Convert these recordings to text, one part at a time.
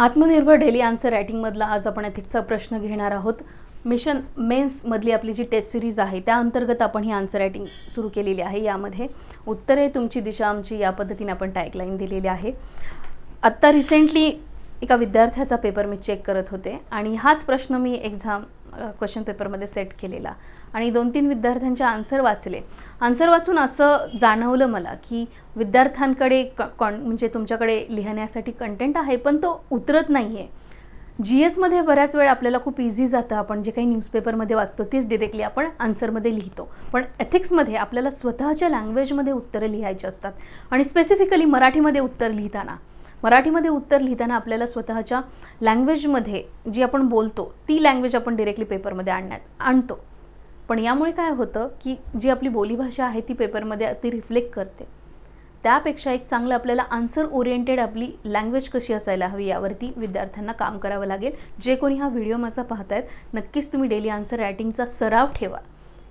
आत्मनिर्भर daily answer रायटिंगमधला आज आपण एथिक्सचा प्रश्न घेणार आहोत. मिशन मेन्समधली आपली जी टेस्ट सिरीज आहे त्या अंतर्गत आपण ही आन्सर रायटिंग सुरू केलेली आहे. यामध्ये उत्तरे तुमची दिशा आमची या पद्धतीने आपण टॅगलाईन दिलेली आहे. आत्ता रिसेंटली एका विद्यार्थ्याचा पेपर मी चेक करत होते आणि हाच प्रश्न मी एक्झाम क्वेश्चन पेपरमध्ये सेट केलेला. आणि दोन तीन विद्यार्थ्यांचे आन्सर वाचले. आन्सर वाचून असं जाणवलं मला की विद्यार्थ्यांकडे क कॉन म्हणजे तुमच्याकडे लिहिण्यासाठी कंटेंट आहे पण तो उतरत नाही आहे जी एसमध्ये बऱ्याच वेळ आपल्याला खूप इझी जातं. आपण जे काही न्यूजपेपरमध्ये वाचतो तीच डिरेक्टली आपण आन्सरमध्ये लिहितो. पण एथिक्समध्ये आपल्याला स्वतःच्या लँग्वेजमध्ये उत्तरं लिहायची असतात. आणि स्पेसिफिकली मराठीमध्ये उत्तर लिहिताना. मराठीमध्ये उत्तर लिहिताना आपल्याला स्वतःच्या लँग्वेजमध्ये जी आपण बोलतो ती लँग्वेज आपण डिरेक्टली पेपरमध्ये आणण्यात आणतो. पण यामुळे काय होतं की जी आपली बोलीभाषा आहे ती पेपरमध्ये ती रिफ्लेक्ट करते. त्यापेक्षा एक चांगलं आपल्याला आन्सर ओरिएंटेड आपली लँग्वेज कशी असायला हवी यावरती विद्यार्थ्यांना काम करावं लागेल. जे कोणी हा व्हिडिओ माझा पाहतायत नक्कीच तुम्ही डेली आन्सर रायटिंगचा सराव ठेवा.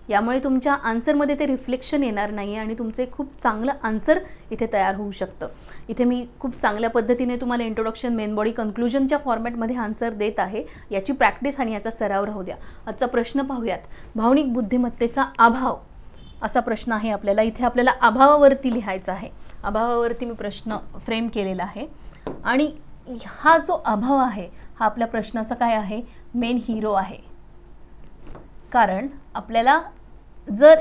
यामुळे तुमच्या आन्सरमध्ये ते रिफ्लेक्शन येणार नाही आणि तुमचं एक खूप चांगलं आन्सर इथे तयार होऊ शकतं. इथे मी खूप चांगल्या पद्धतीने तुम्हाला इंट्रोडक्शन मेन बॉडी कन्क्लुजनच्या फॉर्मॅटमध्ये आन्सर देत आहे. याची प्रॅक्टिस आणि याचा सराव राहू द्या. आजचा प्रश्न पाहूयात. भावनिक बुद्धिमत्तेचा अभाव असा प्रश्न आहे आपल्याला. इथे आपल्याला अभावावरती लिहायचा आहे. अभावावरती मी प्रश्न फ्रेम केलेला आहे. आणि हा जो अभाव आहे हा आपल्या प्रश्नाचा काय आहे? मेन हिरो आहे. कारण आपल्याला जर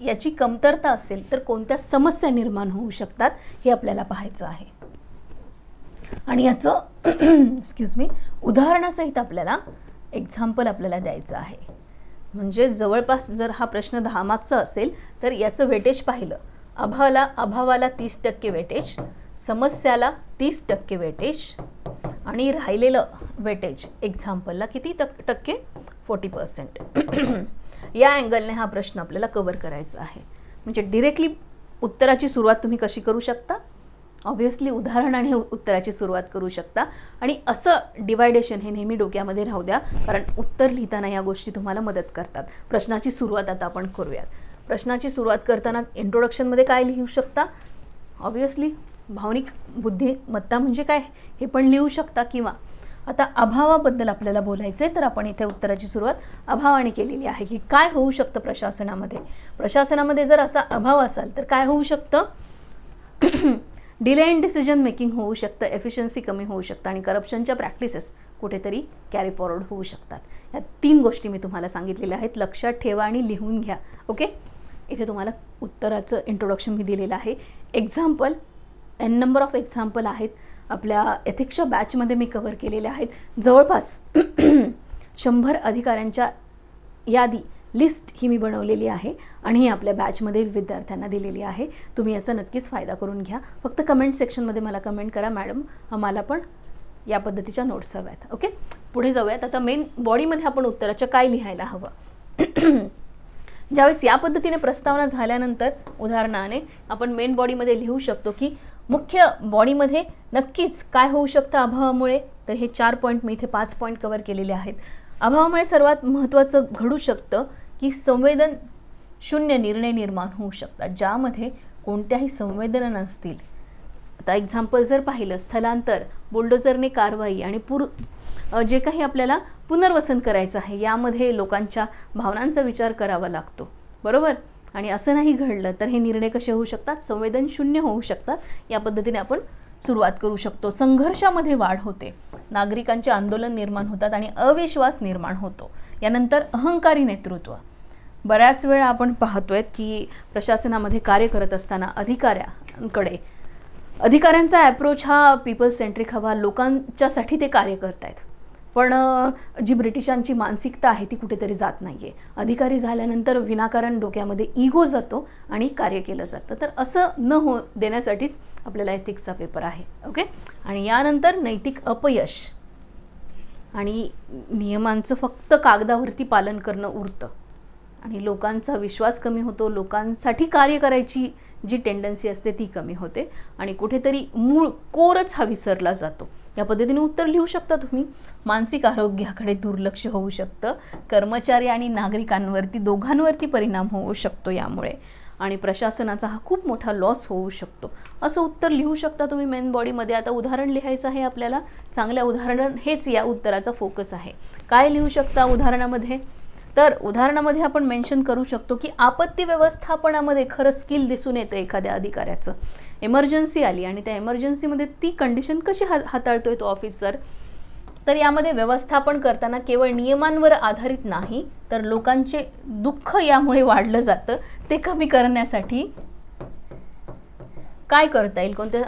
याची कमतरता असेल तर कोणत्या समस्या निर्माण होऊ शकतात हे आपल्याला पाहायचं आहे. आणि याचं एक्सक्यूज मी उदाहरणासहित आपल्याला एक्झाम्पल आपल्याला द्यायचं आहे. म्हणजे जवळपास जर हा प्रश्न दहा मार्कचा असेल तर याचं वेटेज पाहिलं. अभावाला अभावाला तीस टक्के वेटेज समस्याला तीस टक्के वेटेज आणि राहिलेलं वेटेज एक्झाम्पलला किती टक्के? फोर्टी पर्सेंट या अँगलने हा प्रश्न आपल्याला कवर करायचा आहे. म्हणजे डिरेक्टली उत्तराची सुरुवात तुम्ही कशी करू शकता? ऑब्व्हियसली उदाहरणाने उत्तराची सुरुवात करू शकता. आणि असं डिवायडेशन हे नेहमी डोक्यामध्ये राहू द्या कारण उत्तर लिहिताना या गोष्टी तुम्हाला मदत करतात. प्रश्नाची सुरुवात आता आपण करूयात. प्रश्नाची सुरुवात करताना इंट्रोडक्शनमध्ये काय लिहू शकता? ऑब्व्हियसली भावनिक बुद्धिमत्ता म्हणजे काय? हे पण लिहू शकता किंवा आता अभावाबद्दल आपल्याला बोलायचं आहे तर आपण इथे उत्तराची सुरुवात अभावाने केलेली आहे की काय होऊ शकतं प्रशासनामध्ये? प्रशासनामध्ये जर असा अभाव असाल तर काय होऊ शकतं? डिले इन डिसिजन मेकिंग होऊ शकतं एफिशियन्सी कमी होऊ शकतं आणि करप्शनच्या प्रॅक्टिसेस कुठेतरी कॅरी फॉरवर्ड होऊ शकतात. या तीन गोष्टी मी तुम्हाला सांगितलेल्या आहेत. लक्षात ठेवा आणि लिहून घ्या. ओके इथे तुम्हाला उत्तराचं इंट्रोडक्शन मी दिलेलं आहे. Example n number of example आहेत. आपल्या एथिक्सच्या बॅचमध्ये मी कव्हर केलेल्या आहेत. जवळपास शंभर अधिकाऱ्यांच्या यादी लिस्ट ही मी बनवलेली आहे आणि ही आपल्या बॅचमधील विद्यार्थ्यांना दिलेली आहे. तुम्ही याचा नक्कीच फायदा करून घ्या. फक्त कमेंट सेक्शनमध्ये मला कमेंट करा मॅडम आम्हाला पण या पद्धतीच्या नोट्स हव्यात. ओके पुढे जाऊयात. आता मेन बॉडीमध्ये आपण उत्तराच्या काय लिहायला हवं? ज्यावेळेस या पद्धतीने प्रस्तावना झाल्यानंतर उदाहरणाने आपण मेन बॉडीमध्ये लिहू शकतो की मुख्य बॉडीमध्ये नक्कीच काय होऊ शकतं अभावामुळे? तर हे चार पॉईंट मी इथे पाच पॉईंट कवर केलेले आहेत. अभावामुळे सर्वात महत्त्वाचं घडू शकतं की संवेदन शून्य निर्णय निर्माण होऊ शकतात ज्यामध्ये कोणत्याही संवेदना नसतील. आता एक्झाम्पल जर पाहिलं स्थलांतर बुलडोजरने कारवाई आणि पूर जे काही आपल्याला पुनर्वसन करायचं आहे यामध्ये लोकांच्या भावनांचा विचार करावा लागतो. बरोबर? आणि असं नाही घडलं तर हे निर्णय कसे होऊ शकतात? संवेदनशून्य होऊ शकतात. या पद्धतीने आपण सुरुवात करू शकतो. संघर्षामध्ये वाढ होते. नागरिकांचे आंदोलन निर्माण होतात आणि अविश्वास निर्माण होतो. यानंतर अहंकारी नेतृत्व. बऱ्याच वेळा आपण पाहतोय की प्रशासनामध्ये कार्य करत असताना अधिकाऱ्यांकडे अधिकाऱ्यांचा ॲप्रोच हा पीपल सेंट्रिक हवा. लोकांच्यासाठी ते कार्य करत आहेत पण जी ब्रिटिशांची मानसिकता आहे ती कुठेतरी जात नाही आहे अधिकारी झाल्यानंतर विनाकारण डोक्यामध्ये इगो जातो आणि कार्य केलं जातं. तर असं न हो देण्यासाठीच आपल्याला एथिक्सचा पेपर आहे ओके? आणि यानंतर नैतिक अपयश. आणि नियमांचं फक्त कागदावरती पालन करणं उरतं. आणि लोकांचा विश्वास कमी होतो लोकांसाठी कार्य करायची जी टेंडन्सी असते ती कमी होते. आणि कुठेतरी मूळ कोरच हा विसरला जातो. या पद्धतीने उत्तर लिहू शकता तुम्ही? मानसिक आरोग्याकडे दुर्लक्ष होऊ शकतं. कर्मचारी आणि नागरिकांवरती दोघांवरती परिणाम होऊ शकतो यामुळे. आणि प्रशासनाचा हा खूप मोठा लॉस होऊ शकतो. असं उत्तर लिहू शकता तुम्ही मेन बॉडीमध्ये आता उदाहरण लिहायचं आहे आपल्याला. चांगल्या उदाहरण हेच या उत्तराचा फोकस आहे. काय लिहू शकता उदाहरणामध्ये? तर उदाहरणामध्ये आपण मेन्शन करू शकतो की आपत्ती व्यवस्थापनामध्ये खरं स्किल दिसून येतं एखाद्या अधिकाऱ्याचं. इमर्जन्सी आली आणि त्या इमर्जन्सीमध्ये ती कंडिशन कशी हा हाताळतोय तो ऑफिसर तर यामध्ये व्यवस्थापन करताना केवळ नियमांवर आधारित नाही तर लोकांचे दुःख यामुळे वाढलं जातं. ते कमी करण्यासाठी काय करता येईल? कोणत्या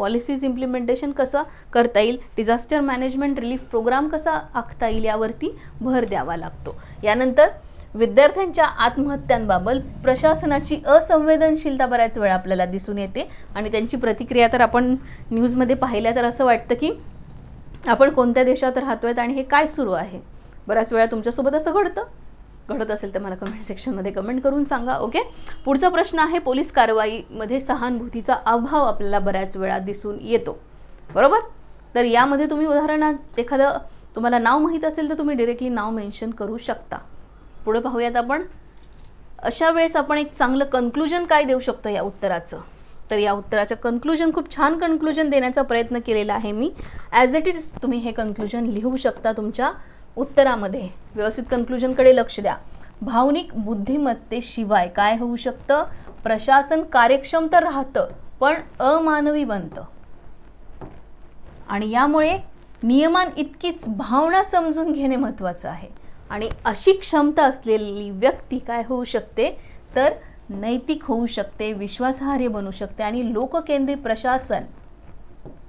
पॉलिसीज इम्प्लिमेंटेशन कसं करता येईल डिझास्टर मॅनेजमेंट रिलीफ प्रोग्राम कसा आखता येईल यावरती भर द्यावा लागतो. यानंतर विद्यार्थ्यांच्या आत्महत्यांबाबत प्रशासनाची असंवेदनशीलता बऱ्याच वेळा आपल्याला दिसून येते आणि त्यांची प्रतिक्रिया तर आपण न्यूजमध्ये पाहिल्या तर असं वाटतं की आपण कोणत्या देशात राहतोय आणि हे काय सुरू आहे? बऱ्याच वेळा तुमच्यासोबत असं घडतं. घडत असेल तर मला कमेंट सेक्शनमध्ये कमेंट करून सांगा ओके पुढचा प्रश्न आहे पोलीस कारवाईमध्ये सहानुभूतीचा अभाव आपल्याला बऱ्याच वेळा दिसून येतो. बरोबर? तर यामध्ये तुम्ही उदाहरणार्थ एखादं तुम्हाला नाव माहीत असेल तर तुम्ही डिरेक्टली नाव मेन्शन करू शकता. पुढे पाहूयात आपण. अशा वेळेस आपण एक चांगलं कन्क्लुजन काय देऊ शकतो या उत्तराचं? तर या उत्तराचं कन्क्लुजन खूप छान कन्क्लुजन देण्याचा प्रयत्न केलेला आहे मी. ॲज इट इज तुम्ही हे कन्क्लुजन लिहू शकता तुमच्या उत्तरामध्ये. व्यवस्थित कन्क्लुजनकडे लक्ष द्या. भावनिक बुद्धिमत्तेशिवाय काय होऊ शकतं? प्रशासन कार्यक्षम तर राहतं पण अमानवी बनतं आणि यामुळे नियमान इतकीच भावना समजून घेणे महत्त्वाचं आहे. आणि अशी क्षमता असलेली व्यक्ती काय होऊ शकते? तर नैतिक होऊ शकते विश्वासार्ह बनू शकते आणि लोककेंद्रित प्रशासन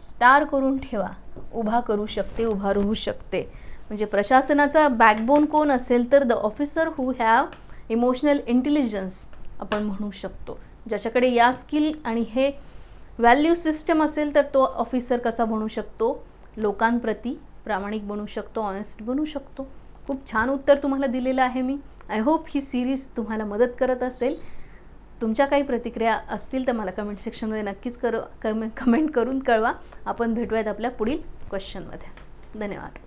स्टार करून ठेवा. उभा करू शकते उभा राहू शकते. म्हणजे प्रशासनाचा बॅकबोन कोण असेल तर the officer who have emotional intelligence आपण म्हणू शकतो. ज्याच्याकडे या स्किल आणि हे व्हॅल्यू सिस्टम असेल तर तो ऑफिसर कसा बनू शकतो? लोकांप्रती प्रामाणिक बनू शकतो ऑनेस्ट बनू शकतो. खूप छान उत्तर तुम्हाला दिलेलं आहे मी. आय होप ही सिरीज तुम्हाला मदत करत असेल. तुमच्या काही प्रतिक्रिया असतील तर मला कमेंट सेक्शनमध्ये नक्कीच कर कमेंट कमेंट करून कळवा. आपण भेटूयात आपल्या पुढील क्वेश्चनमध्ये धन्यवाद.